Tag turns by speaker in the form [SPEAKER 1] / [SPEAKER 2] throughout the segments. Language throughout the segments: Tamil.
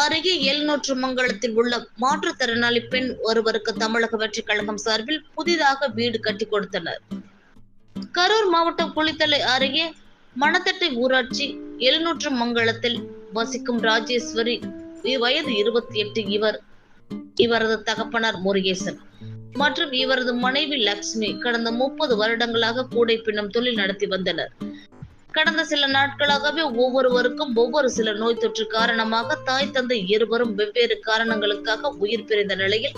[SPEAKER 1] அருகே எழுநூற்று மங்கலத்தில் உள்ள மாற்றுத்திறனாளி பெண் ஒருவருக்கு தமிழக வெற்றி கழகம் சார்பில் புதிதாக வீடு கட்டி கொடுத்தனர். கரூர் மாவட்டம் குளித்தலை அருகே மணத்தட்டை ஊராட்சி எழுநூற்று மங்கலத்தில் வசிக்கும் ராஜேஸ்வரி வயது இருபத்தி எட்டு இவர் இவரது தகப்பனார் முருகேசன் மற்றும் இவரது மனைவி லக்ஷ்மி கடந்த முப்பது வருடங்களாக கூடை பின்னும் தொழில் நடத்தி வந்தனர். கடந்த சில நாட்களாகவே ஒவ்வொருவருக்கும் ஒவ்வொரு சில நோய் தொற்று காரணமாக தாய் தந்தை இருவரும் வெவ்வேறு காரணங்களுக்காக உயிர் பிரிந்த நிலையில்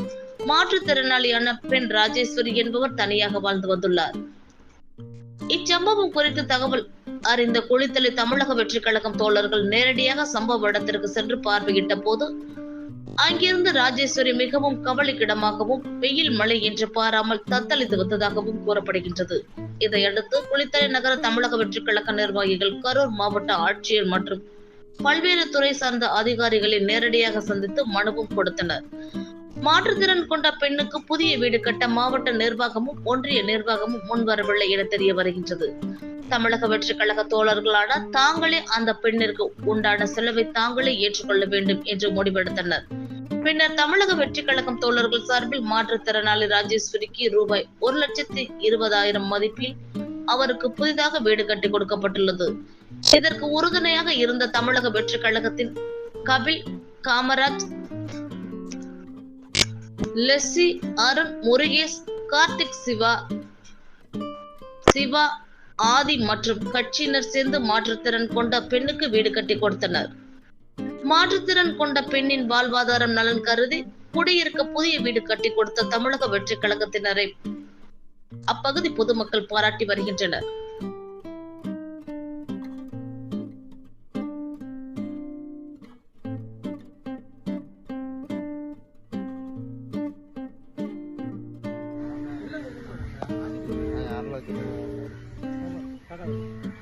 [SPEAKER 1] மாற்றுத்திறனாளியான பெண் ராஜேஸ்வரி என்பவர் தனியாக வாழ்ந்து வந்துள்ளார். இச்சம்பவம் குறித்து தகவல் அறிந்த குளித்தலை தமிழக வெற்றி கழகம் தோழர்கள் நேரடியாக சம்பவ இடத்திற்கு சென்று பார்வையிட்ட போது அங்கிருந்து ராஜேஸ்வரி மிகவும் கவலைக்கிடமாகவும் வெயில் மழை என்று பாராமல் தத்தளித்து வந்ததாகவும் கூறப்படுகின்றது. இதையடுத்து குளித்தலை நகர தமிழக வெற்றி கழக நிர்வாகிகள் கரூர் மாவட்ட ஆட்சியர் மற்றும் பல்வேறு துறை சார்ந்த அதிகாரிகளை நேரடியாக சந்தித்து மனுவும் கொடுத்தனர். மாற்றுத்திறன் கொண்ட பெண்ணுக்கு புதிய வீடு கட்ட மாவட்ட நிர்வாகமும் ஒன்றிய நிர்வாகமும் முன்வரவில்லை என தெரிய வருகின்றது. தமிழக வெற்றி கழக தோழர்களான தாங்களே அந்த பெண்ணிற்கு உண்டான செலவை தாங்களே ஏற்றுக்கொள்ள வேண்டும் என்று முடிவெடுத்தனர். பின்னர் தமிழக வெற்றி கழகம் தோழர்கள் சார்பில் மாற்றுத்திறனாளி ராஜேஸ்வரிக்கு ரூபாய் ஒரு லட்சத்தி இருபதாயிரம் மதிப்பில் அவருக்கு புதிதாக வீடு கட்டி கொடுக்கப்பட்டுள்ளது. இதற்கு உறுதுணையாக இருந்த தமிழக வெற்றி கழகத்தின் கபில் காமராஜ் லெஸ்ஸி அருண் முருகேஷ் கார்த்திக் சிவா சிவா ஆதி மற்றும் கட்சியினர் சேர்ந்து மாற்றுத்திறன் கொண்ட பெண்ணுக்கு வீடு கட்டி கொடுத்தனர். மாற்றுத்திறன் கொண்ட பெண்ணின் வாழ்வாதாரம் நலன் கருதி குடியிருக்க புதிய வீடு கட்டி கொடுத்த தமிழக வெற்றி கழகத்தினரை அப்பகுதி பொதுமக்கள் பாராட்டி வருகின்றனர் Thank you.